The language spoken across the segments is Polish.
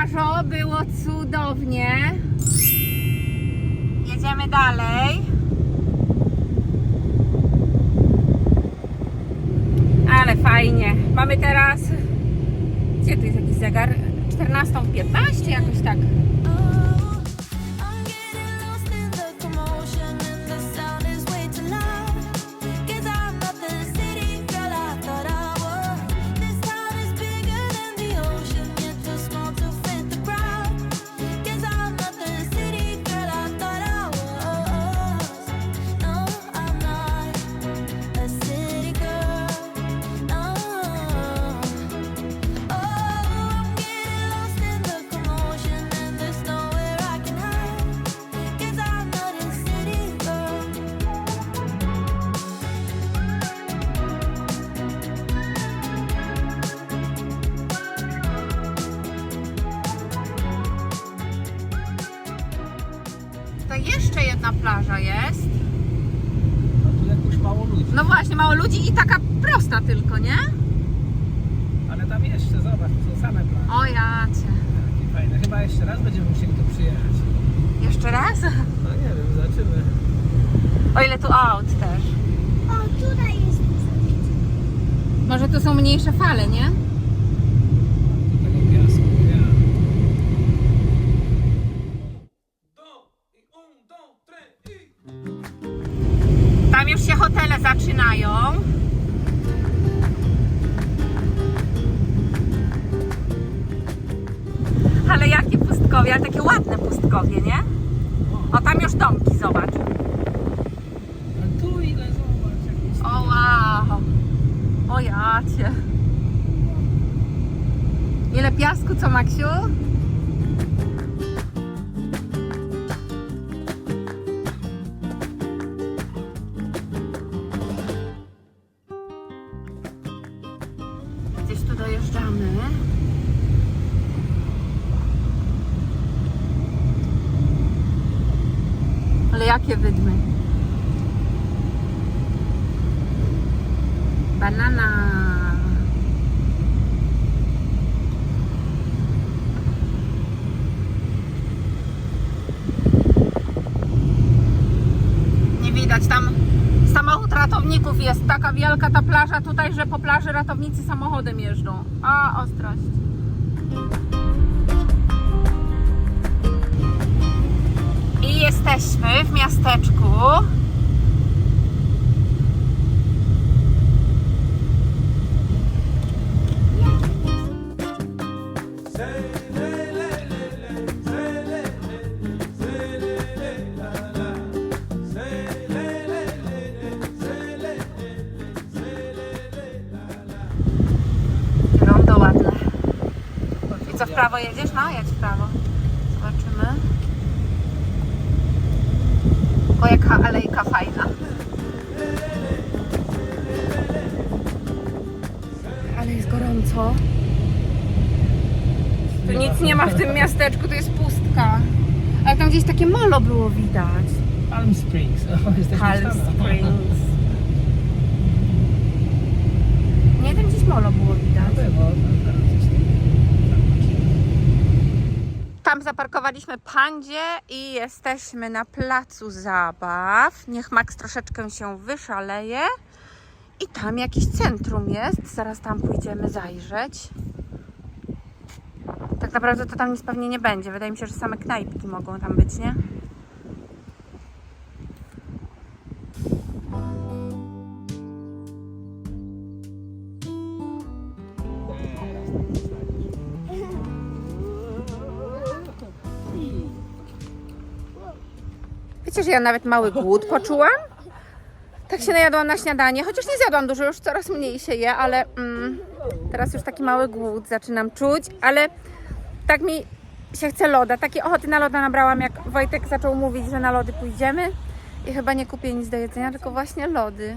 plażo, było cudownie. Jedziemy dalej. Ale fajnie. Mamy teraz. Gdzie tu jest jakiś zegar? 14.15 jakoś tak. Już się hotele zaczynają. Ale jakie pustkowie, ale takie ładne pustkowie, nie? O, tam już domki, zobacz. A tu ile, zobacz, jakieś... O wow. O jacie. Ile piasku, co Maksiu? Ale jakie wydmy? Banana. Nie widać tam samochód ratowników jest taka wielka ta plaża tutaj, że po plaży ratownicy samochodem jeżdżą. A, ostrość. Jesteśmy w miasteczku. Rondo ładne. I co, w prawo jedziesz? No, jedź w prawo. Zobaczymy. O, jaka alejka fajna. Ale jest gorąco. Tu nic nie ma w tym miasteczku, to jest pustka. Ale tam gdzieś takie molo było widać. Palm Springs. O, jesteśmy Palm. Springs. Nie, tam gdzieś molo było widać. Było, tam teraz gdzieś tam. Zaparkowaliśmy pandzie i jesteśmy na placu zabaw. Niech Max troszeczkę się wyszaleje. I tam jakieś centrum jest. Zaraz tam pójdziemy zajrzeć. Tak naprawdę to tam nic pewnie nie będzie. Wydaje mi się, że same knajpki mogą tam być, nie? Ja nawet mały głód poczułam? Tak się najadłam na śniadanie, chociaż nie zjadłam dużo, już coraz mniej się je, ale mm, teraz już taki mały głód zaczynam czuć, ale tak mi się chce loda. Takie ochoty na loda nabrałam, jak Wojtek zaczął mówić, że na lody pójdziemy i chyba nie kupię nic do jedzenia, tylko właśnie lody.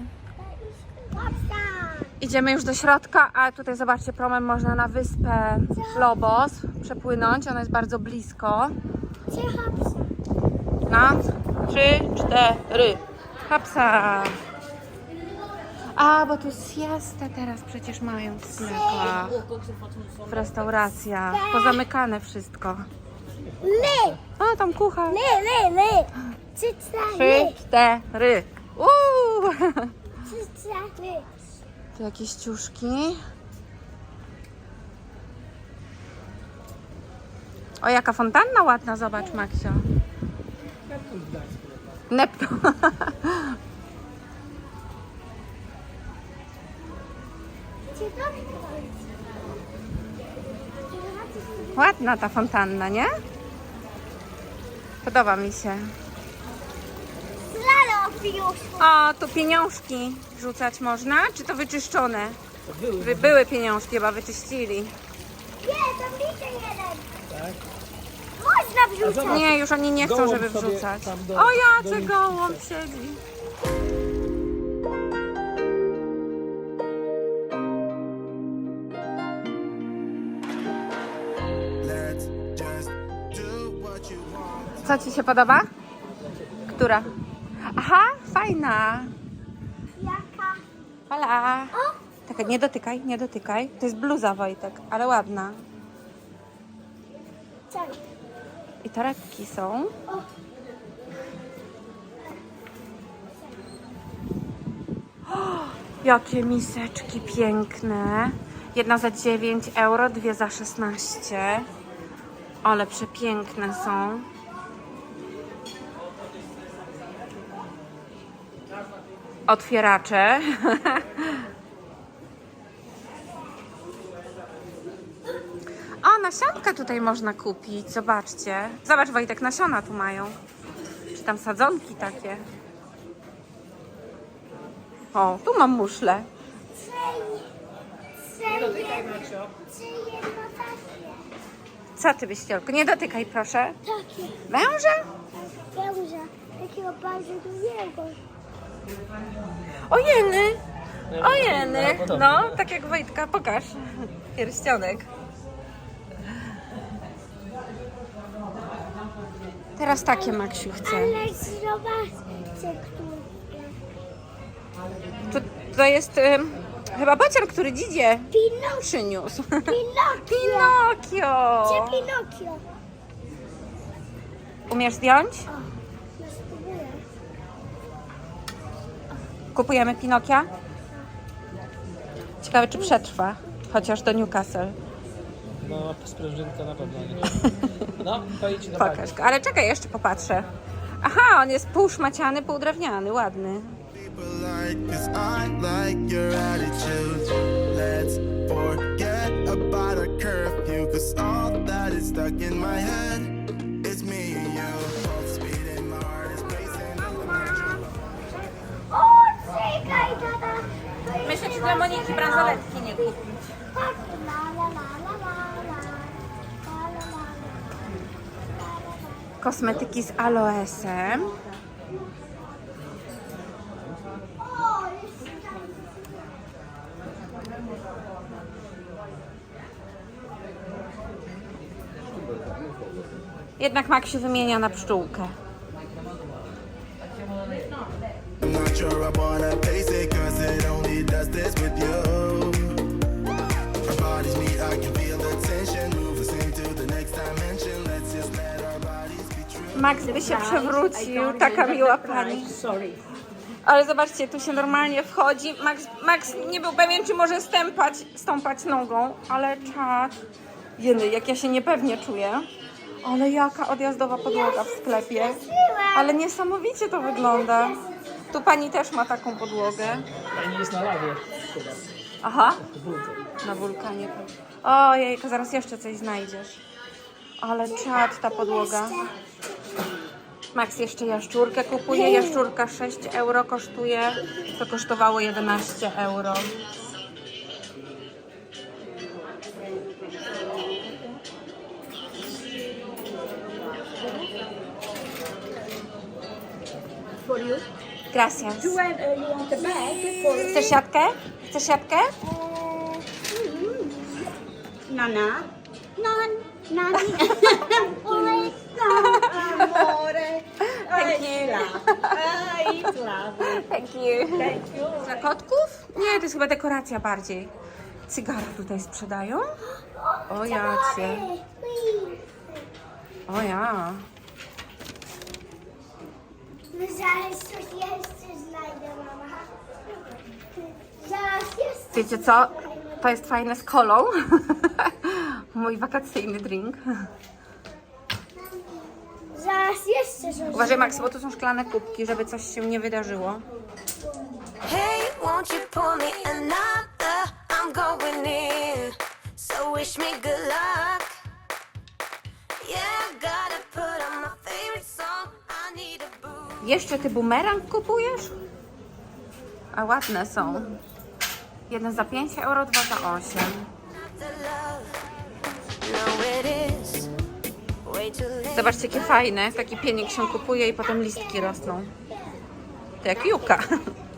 Idziemy już do środka, a tutaj zobaczcie, promem można na wyspę Lobos przepłynąć, ona jest bardzo blisko. Trzy, cztery. Hapsa. A, bo tu jest siesta teraz przecież mają w sklepach. W restauracjach. Pozamykane wszystko. My, A, tam kucha. my, my, my. Trzy, cztery, Trzy, cztery. Uuu. trzy, cztery. Tu jakieś ciuszki. O, jaka fontanna ładna, zobacz, Maksio. Neptun. Ładna ta fontanna, nie? Podoba mi się. Lalo. O, tu pieniążki rzucać można? Czy to wyczyszczone? By były pieniążki, chyba wyczyścili. Nie, tam widzę jeden. Można wrzucać. Nie, już oni nie chcą, Gołąb żeby sobie wrzucać. tam do- O, do jace nich gołąb siedzi. Let's just do what you want. Co Ci się podoba? Która? Aha, fajna. Jaka? Hola. O, Tak, nie dotykaj, nie dotykaj. To jest bluza, Wojtek, ale ładna. co? I torebki są. Jakie miseczki piękne. Jedna za 9 euro, dwie za 16. Ale przepiękne są. Otwieracze. O, tutaj można kupić, zobaczcie. Zobacz Wojtek, nasiona tu mają. Czy tam sadzonki takie. O, tu mam muszle. Co ty, Wyścielku? Nie dotykaj, proszę. Takie. Węża? Węża. Takiego bardzo dużego. Ojeny! Ojeny! No, tak jak Wojtka, pokaż. Pierścionek. Teraz takie Maksiu chce. Ale zobaczcie. To, to jest chyba bocian, który dzidzie Pinokio. przyniósł. Pinokio. Pinokio! Gdzie Pinokio? Umiesz zdjąć? O, no spróbuję. Kupujemy Pinokia? Ciekawe, czy przetrwa. Chociaż do Newcastle. No, sprężynka na pewno nie. No, pojedź do Pokaż go. Ale czekaj, jeszcze popatrzę. Aha, on jest pół szmaciany, pół drewniany, ładny. To Myślę, czy dla Moniki bransoletki nie kupić. Tak, la, la, la, la, la, la. Kosmetyki z aloesem. Jednak Maksiu wymienia na pszczółkę. Next dimension. Max by się przewrócił, taka miła pani. Ale zobaczcie, tu się normalnie wchodzi. Max, Max nie był pewien, czy może stępać, stąpać nogą, ale czad. Jeny, jak ja się niepewnie czuję. Ale jaka odjazdowa podłoga w sklepie. Ale niesamowicie to wygląda. Tu pani też ma taką podłogę. Pani jest na lawie. Aha, na wulkanie. Ojej, zaraz jeszcze coś znajdziesz. Ale czad ta podłoga. Max jeszcze jaszczurkę kupuje. Jaszczurka 6 euro kosztuje. To kosztowało 11 euro. for you. Gracias. You want, uh, you want the bag for Chcesz siatkę? Chcesz siatkę? Nana? Non, nani. Thank you. I love. I love it. Thank you. Thank you. Dla kotków? Nie, to jest chyba dekoracja bardziej. Cygara tutaj sprzedają? O ja cię. O ja. Zaraz coś jeszcze znajdę, mama. Zaraz jeszcze. Wiecie co? To jest fajne z kolą. Mój wakacyjny drink. Zaraz jeszcze. Uważaj Max, bo tu są szklane kubki, żeby coś się nie wydarzyło. Hey, won't you pour me another? I'm going in. So wish me good luck. Yeah, gotta put on my favorite song. I need a boo. Jeszcze ty bumerang kupujesz? A ładne są. Jeden za 5 euro, dwa za 8. The love. No, it is. Zobaczcie, jakie fajne. Taki pienik się kupuje i potem listki rosną. To jak juka.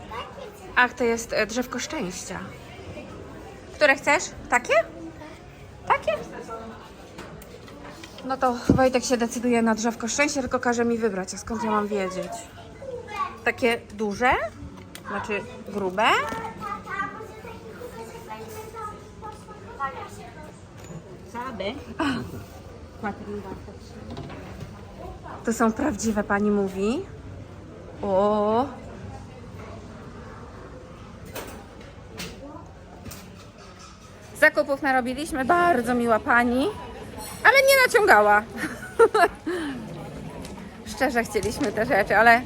Ach, to jest e, drzewko szczęścia. Które chcesz? Takie? Takie? No to Wojtek się decyduje na drzewko szczęścia, tylko każe mi wybrać. A skąd ja mam wiedzieć? Takie duże? Znaczy grube? Tata, To są prawdziwe, pani mówi. O. Zakupów narobiliśmy, bardzo miła pani, ale nie naciągała. Szczerze chcieliśmy te rzeczy, ale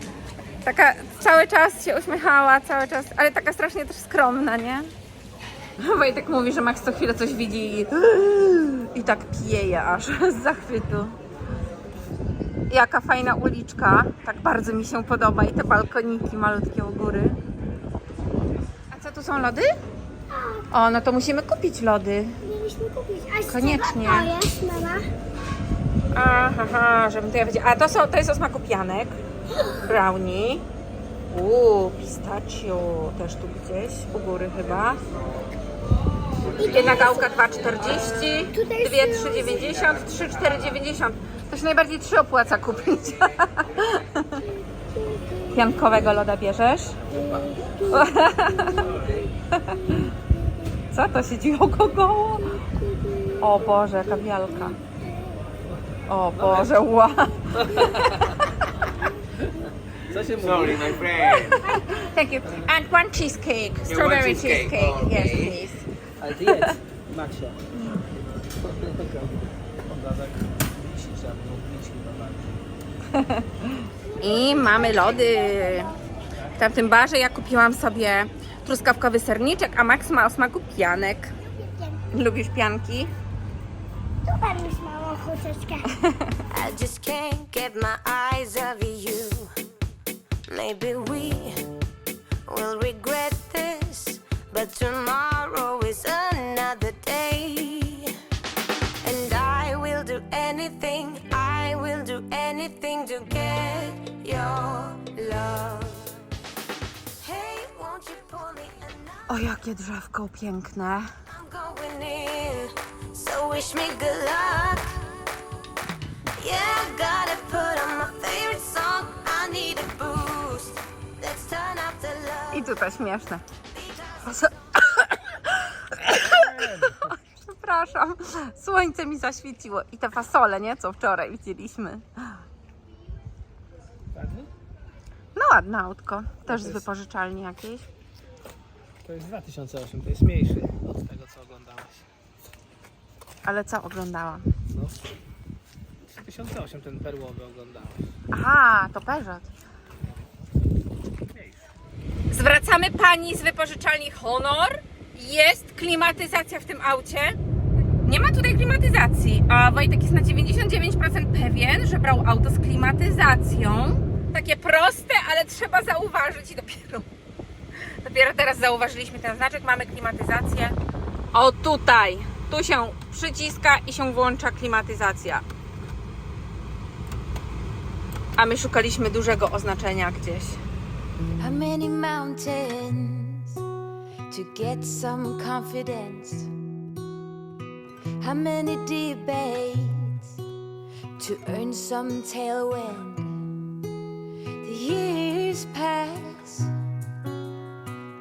taka cały czas się uśmiechała, cały czas, ale taka strasznie też skromna, nie? Wojtek mówi, że Max co chwilę coś widzi i, i tak pieje aż z zachwytu. Jaka fajna uliczka. Tak bardzo mi się podoba. I te balkoniki malutkie u góry. A co tu są lody? O, no to musimy kupić lody. Mieliśmy kupić. A Koniecznie. to jest, mama? Aha, żebym to ja wiedziała. A to, są, to jest o smaku pianek. Brownie. Uuu, pistachio też tu gdzieś, u góry chyba. Jedna gałka 2,40, Tutaj dwie 3,90, trzy 4,90. To się najbardziej trzy opłaca kupić. Piankowego loda bierzesz? Co to się dzieje goło? O Boże, jaka wielka. O Boże, ła. Co się mówi? Sorry, my friend. Thank you. And one cheesecake. Strawberry cheesecake. Yes, please. Ale ty jedz, Maksia. Ona tak wisi, trzeba było bić chyba bardziej. I mamy lody. W tamtym barze ja kupiłam sobie truskawkowy serniczek, a Max ma o smaku pianek. Lubisz pianki? Super już małą chusteczkę. I just can't get my eyes off you. Maybe we will regret this, but tomorrow is another day. And I will do anything, I will do anything to get your love. Hey, won't you pull me? O, jakie drzewko piękne. I'm going in, so wish me good luck. Yeah, I gotta put on my favorite song. I need a boost. Let's turn up the love. I tutaj śmieszne. Przepraszam. Słońce mi zaświeciło. I te fasole, nie? Co wczoraj widzieliśmy. Ładny? No ładne autko. Też z jest- wypożyczalni jakiejś. To jest 2008, to jest mniejszy od tego, co oglądałaś. Ale co oglądałam? No. 2008 ten perłowy oglądałaś. Aha, to Peugeot. Zwracamy pani z wypożyczalni Honor. Jest klimatyzacja w tym aucie. Nie ma tutaj klimatyzacji, a Wojtek jest na 99% pewien, że brał auto z klimatyzacją. Takie proste, ale trzeba zauważyć i dopiero, dopiero teraz zauważyliśmy ten znaczek. Mamy klimatyzację. O tutaj, tu się przyciska i się włącza klimatyzacja. A my szukaliśmy dużego oznaczenia gdzieś. How many mountains to get some confidence? How many debates to earn some tailwind? The years pass.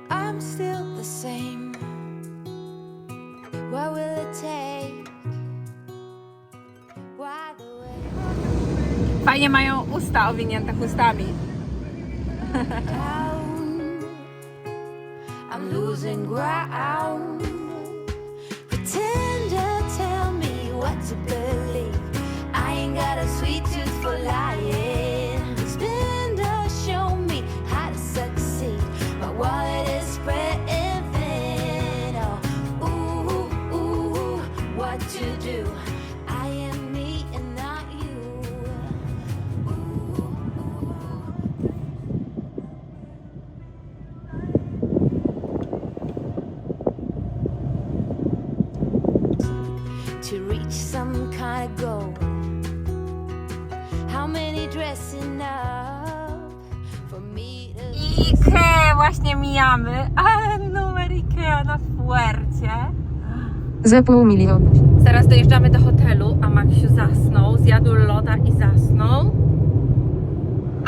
I'm still the same. What will it take? Why the way Fajnie mają usta owinięte chustami. I'm losing ground. Pretend to tell me what to believe. Za pół miliona. Zaraz dojeżdżamy do hotelu, a Maksiu zasnął, zjadł loda i zasnął.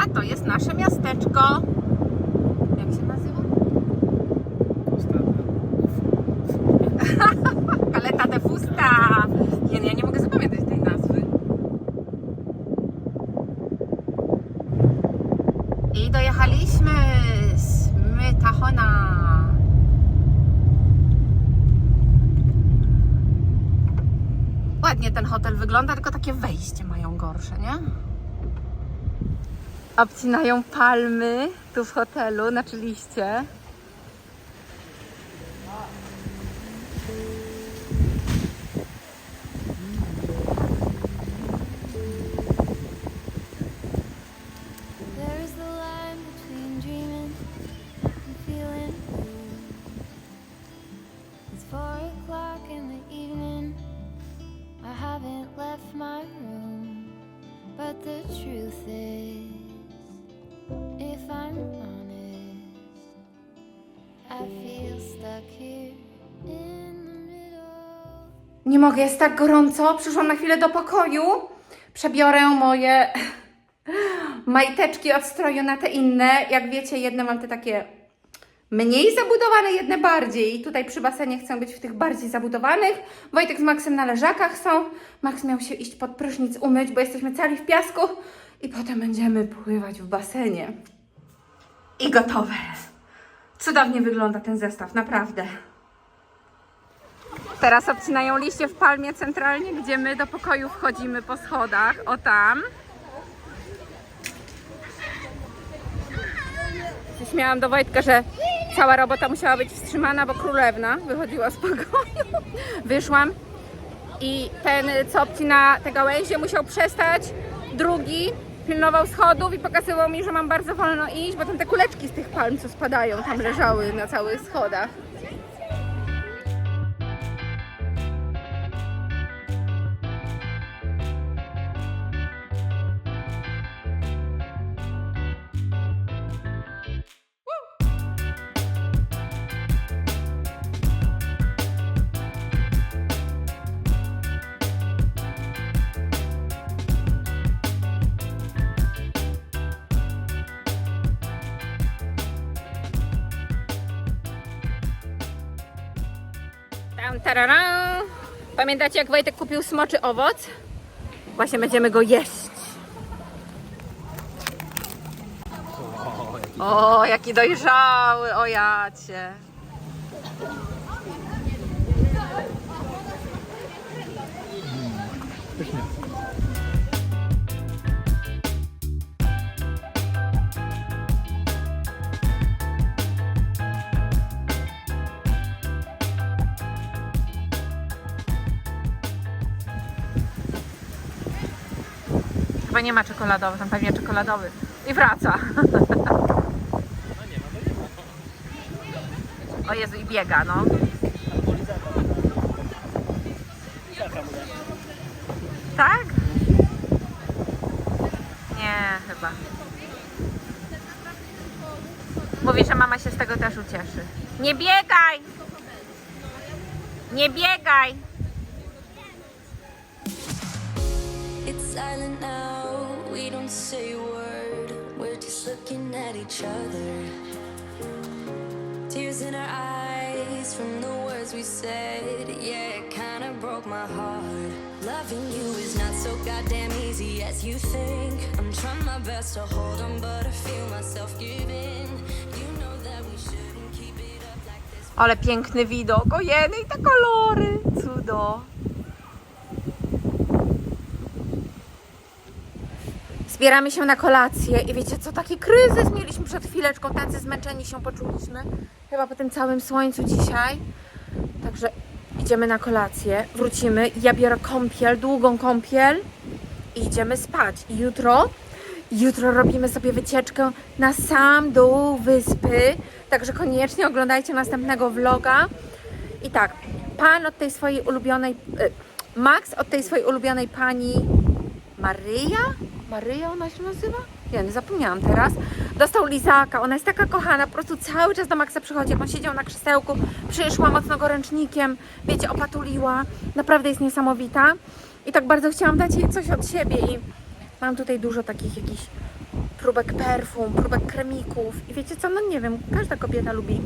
A to jest nasze miasteczko. Jak się nazywa? Caleta de Fusta. Nie, nie, ja nie mogę zapamiętać tej nazwy. I dojechaliśmy. Smytachona. Ładnie ten hotel wygląda, tylko takie wejście mają gorsze, nie? Obcinają palmy tu w hotelu, znaczy liście. Four o'clock in the evening. I haven't left my room. But the truth is, if I'm honest, I feel stuck here in the middle. Nie mogę, jest tak gorąco. Przyszłam na chwilę do pokoju. Przebiorę moje majteczki od stroju na te inne. Jak wiecie, jedne mam te takie mniej zabudowane, jedne bardziej. I tutaj przy basenie chcę być w tych bardziej zabudowanych. Wojtek z Maxem na leżakach są. Max miał się iść pod prysznic umyć, bo jesteśmy cali w piasku. I potem będziemy pływać w basenie. I gotowe. Cudownie wygląda ten zestaw, naprawdę. Teraz obcinają liście w palmie centralnie, gdzie my do pokoju wchodzimy po schodach. O tam. Śmiałam do Wojtka, że cała robota musiała być wstrzymana, bo królewna wychodziła z pokoju. Wyszłam i ten, co obcina te gałęzie, musiał przestać. Drugi pilnował schodów i pokazywał mi, że mam bardzo wolno iść, bo tam te kuleczki z tych palm, co spadają, tam leżały na całych schodach. Tam, tararam. Pamiętacie, jak Wojtek kupił smoczy owoc? Właśnie będziemy go jeść. O, jaki dojrzały, o jacie. Chyba nie ma czekoladowy, tam pewnie czekoladowy. I wraca. O Jezu, i biega, no. Tak? Nie, chyba. Mówi, że mama się z tego też ucieszy. Nie biegaj! Nie biegaj! It's silent now, say a word. We're just looking at each other. Tears in our eyes from the words we said. Yeah, it kinda broke my heart. Loving you is not so goddamn easy as you think. I'm trying my best to hold on, but I feel myself giving. You know that we shouldn't keep it up like this. Ale piękny widok, ojeny i te kolory, cudo. Zbieramy się na kolację i wiecie co, taki kryzys mieliśmy przed chwileczką, tacy zmęczeni się poczuliśmy, chyba po tym całym słońcu dzisiaj. Także idziemy na kolację, wrócimy, ja biorę kąpiel, długą kąpiel i idziemy spać. I jutro, jutro robimy sobie wycieczkę na sam dół wyspy, także koniecznie oglądajcie następnego vloga. I tak, pan od tej swojej ulubionej, y, Max od tej swojej ulubionej pani Maryja? Maryja ona się nazywa? Ja nie zapomniałam teraz. Dostał lizaka, ona jest taka kochana, po prostu cały czas do Maxa przychodzi. Jak on siedział na krzesełku, przyszła mocno go ręcznikiem, wiecie, opatuliła. Naprawdę jest niesamowita. I tak bardzo chciałam dać jej coś od siebie i mam tutaj dużo takich jakichś próbek perfum, próbek kremików i wiecie co, no nie wiem, każda kobieta lubi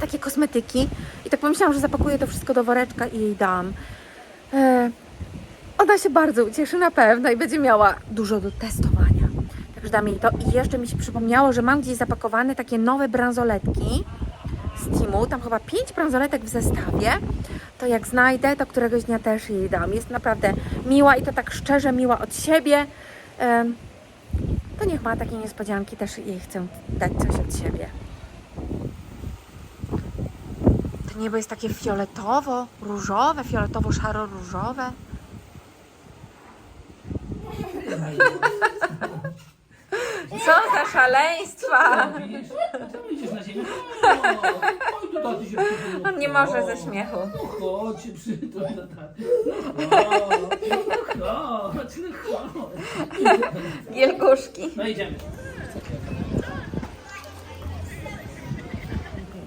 takie kosmetyki i tak pomyślałam, że zapakuję to wszystko do woreczka i jej dam. E, ona się bardzo ucieszy na pewno i będzie miała dużo do testowania. Także dam jej to. I jeszcze mi się przypomniało, że mam gdzieś zapakowane takie nowe bransoletki z Timu. Tam chyba pięć bransoletek w zestawie. To jak znajdę, to któregoś dnia też jej dam. Jest naprawdę miła i to tak szczerze miła od siebie. To niech ma takie niespodzianki, też jej chcę dać coś od siebie. To niebo jest takie fioletowo, różowe, fioletowo-szaro-różowe. Co za szaleństwa! Na? O, Chodź się. On nie może ze śmiechu. No chodź się przytul do taty. O, Chodź, no chodź. No idziemy.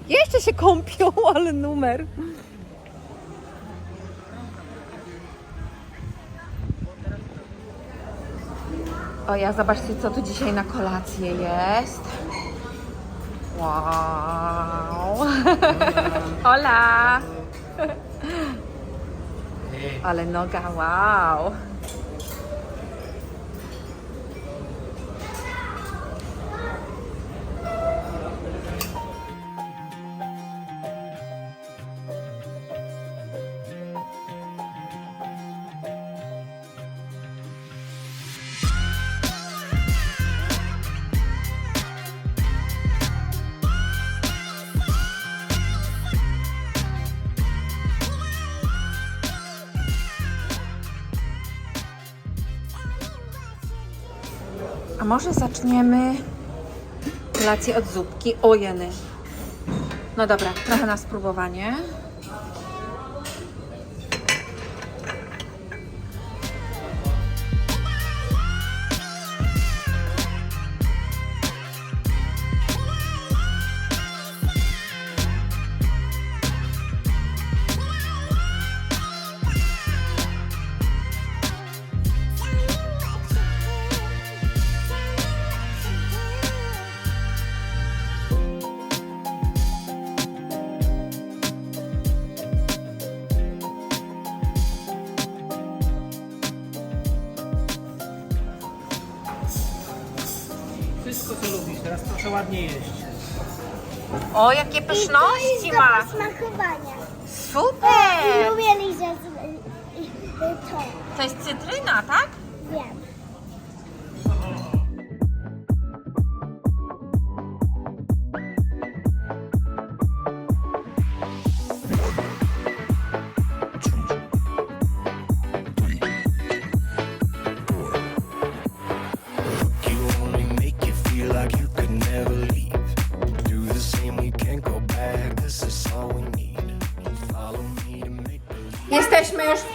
Jeszcze się kąpią, ale numer. O ja, zobaczcie co tu dzisiaj na kolację jest. Wow. Hola. Ale noga, wow. Może zaczniemy kolację od zupki? O jeny. No dobra, trochę na spróbowanie. O, jakie pyszności ma! smakowania. Super! Lubię lizać y, y, to. To jest cytryna,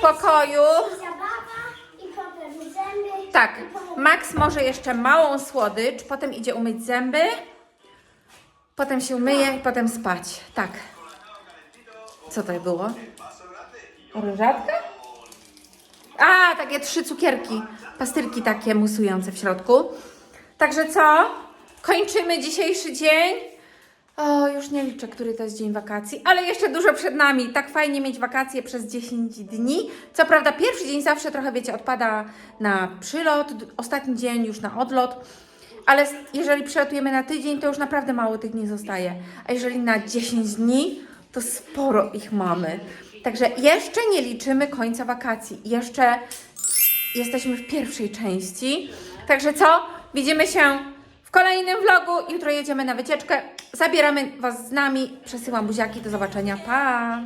pokoju. Zabawa i potem zęby. Tak, Max może jeszcze małą słodycz, potem idzie umyć zęby, potem się myje i potem spać. Tak. Co to było? Różatka? A, takie trzy cukierki, pastylki takie musujące w środku. Także co? Kończymy dzisiejszy dzień. O, już nie liczę, który to jest dzień wakacji, ale jeszcze dużo przed nami. Tak fajnie mieć wakacje przez 10 dni. Co prawda, pierwszy dzień zawsze trochę, wiecie, odpada na przylot, ostatni dzień już na odlot. Ale jeżeli przylatujemy na tydzień, to już naprawdę mało tych dni zostaje. A jeżeli na 10 dni, to sporo ich mamy. Także jeszcze nie liczymy końca wakacji. Jeszcze jesteśmy w pierwszej części. Także co? Widzimy się w kolejnym vlogu. Jutro jedziemy na wycieczkę. Zabieramy Was z nami. Przesyłam buziaki. Do zobaczenia. Pa!